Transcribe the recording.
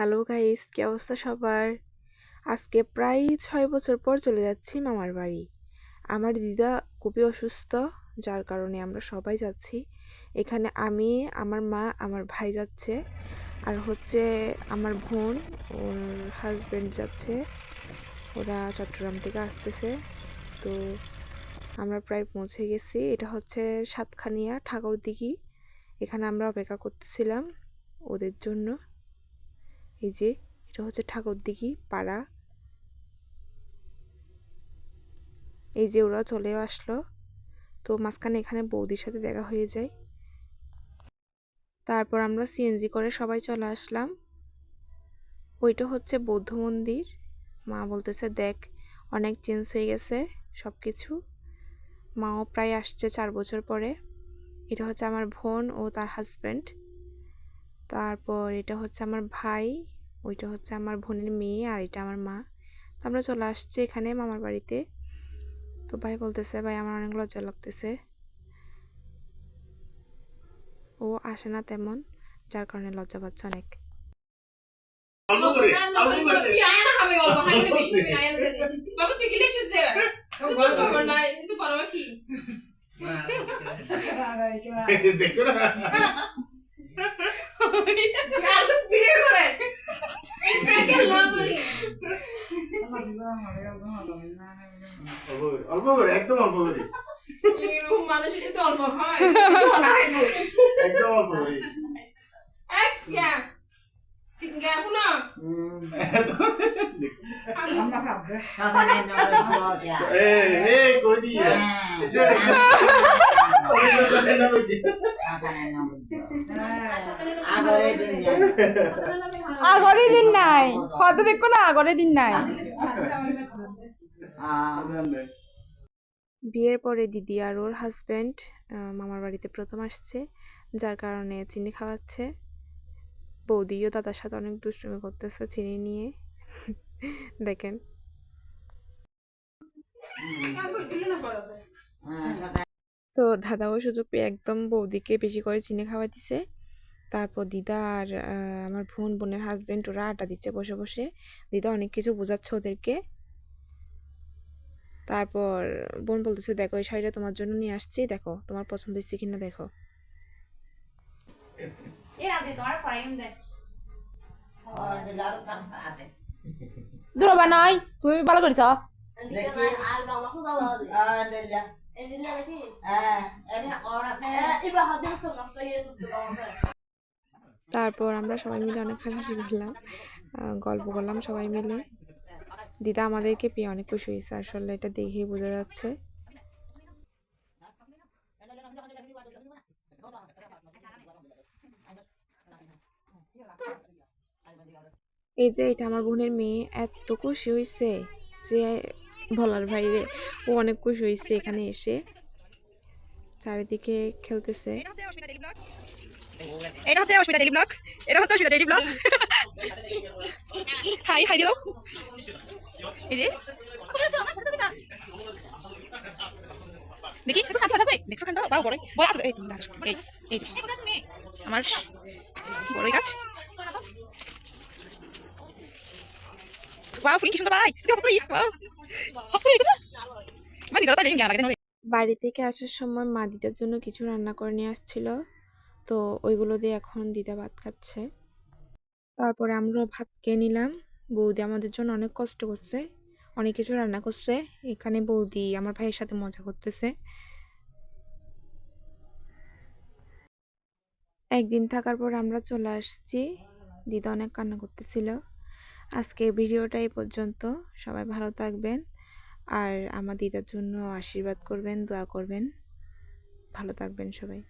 Hello guys, কি অবস্থা সবার? আজকে প্রায় ছয় বছর পর চলে যাচ্ছি মামার বাড়ি। আমার দিদা খুবই অসুস্থ, যার কারণে আমরা সবাই যাচ্ছি। এখানে আমি, আমার মা, আমার ভাই যাচ্ছে। আর হচ্ছে আমার বোন, ওর হাজব্যান্ড যাচ্ছে। ওরা চট্টগ্রাম থেকে আসতেছে। তো আমরা প্রায় পৌঁছে গেছি। এটা হচ্ছে সাতখানিয়া ঠাকুরদিঘি। এখানে আমরা অপেক্ষা করতেছিলাম ওদের জন্য। এই যে, এটা হচ্ছে ঠাকুরদিঘি পাড়া। এই যে ওরা চলেও আসলো। তো মাঝখানে এখানে বৌদির সাথে দেখা হয়ে যায়। তারপর আমরা সিএনজি করে সবাই চলে আসলাম। ওইটা হচ্ছে বৌদ্ধ মন্দির। মা বলতেছে, দেখ, অনেক চেঞ্জ হয়ে গেছে সব কিছু মাও প্রায় আসছে চার বছর পরে। এটা হচ্ছে আমার বোন ও তার হাজব্যান্ড তারপর এটা হচ্ছে আমার ভাই ওইটা হচ্ছে আমার বোনের মেয়ে আর এটা আমার মা। তো আমরা চলে আসছি এখানে মামার বাড়িতে। তো ভাই বলতেছে ভাই আমার অনেক লজ্জা লাগতেছে। ও আসে না তেমন যার কারণে লজ্জা পাচ্ছে অনেক। দেখো অল্প করে একদম অল্প করে মানুষ তো অল্প হয়। একদম অল্প করে। এক ইয়া আগরে দিন নাই। কত দেখো না, আগরে দিন নাই। বিয়ের পরে দিদি আর ওর হাজব্যান্ড মামার বাড়িতে প্রথম আসছে, যার কারণে চিনি খাওয়াচ্ছে। বৌদিও দাদার সাথে অনেক দুষ্টুমি করতেছে চিনি নিয়ে। দেখেন। তো দাদাও সুযোগ পেয়ে একদম বৌদিকে বেশি করে চিনি খাওয়া দিছে। তারপর দিদা আর আমার বোন বোনের হাজবেন্ড ওরা আটা দিচ্ছে বসে বসে। দিদা অনেক কিছু বোঝাচ্ছে ওদেরকে। তারপর বোন বলতেছে দেখো এই শাড়িটা তোমার জন্য নিয়ে আসছি। দেখো তোমার পছন্দ হয়েছে কিনা দেখো। দূরবা নাই তুমি ভালো তারপর আমরা সবাই মিলে অনেক হাসাহাসি করলাম গল্প করলাম সবাই মিলে। দিদা আমাদেরকে পেয়ে অনেক খুশি হয়েছে, আসলে এটা দেখেই বোঝা যাচ্ছে। এই যে এটা আমার বোনের মেয়ে, এত খুশি হয়েছে যে বলার বাইরে ও অনেক খুশি হয়েছে এখানে এসে। চারিদিকে খেলতেছে। এটা হচ্ছে অস্মিতা ডেলি এটা হচ্ছে ডেলি হাই হাই দিও এই যে। দেখি। বড় বড় আছে এই এই এই যে। আমার গাছ। বাড়ি থেকে আসার সময় মা দিদার জন্য কিছু রান্না করে নিয়ে আসছিল। তো ওইগুলো দিয়ে এখন দিদা ভাত খাচ্ছে। তারপরে আমরা ভাত খেয়ে নিলাম। বৌদি আমাদের জন্য অনেক কষ্ট করছে, অনেক কিছু রান্না করছে। এখানে বৌদি আমার ভাইয়ের সাথে মজা করতেছে। একদিন থাকার পর আমরা চলে আসছি। দিদা অনেক কান্না করতেছিল। আজকের ভিডিওটা এই পর্যন্ত। সবাই ভালো থাকবেন আর আমার দিদার জন্য আশীর্বাদ করবেন, দোয়া করবেন। ভালো থাকবেন সবাই।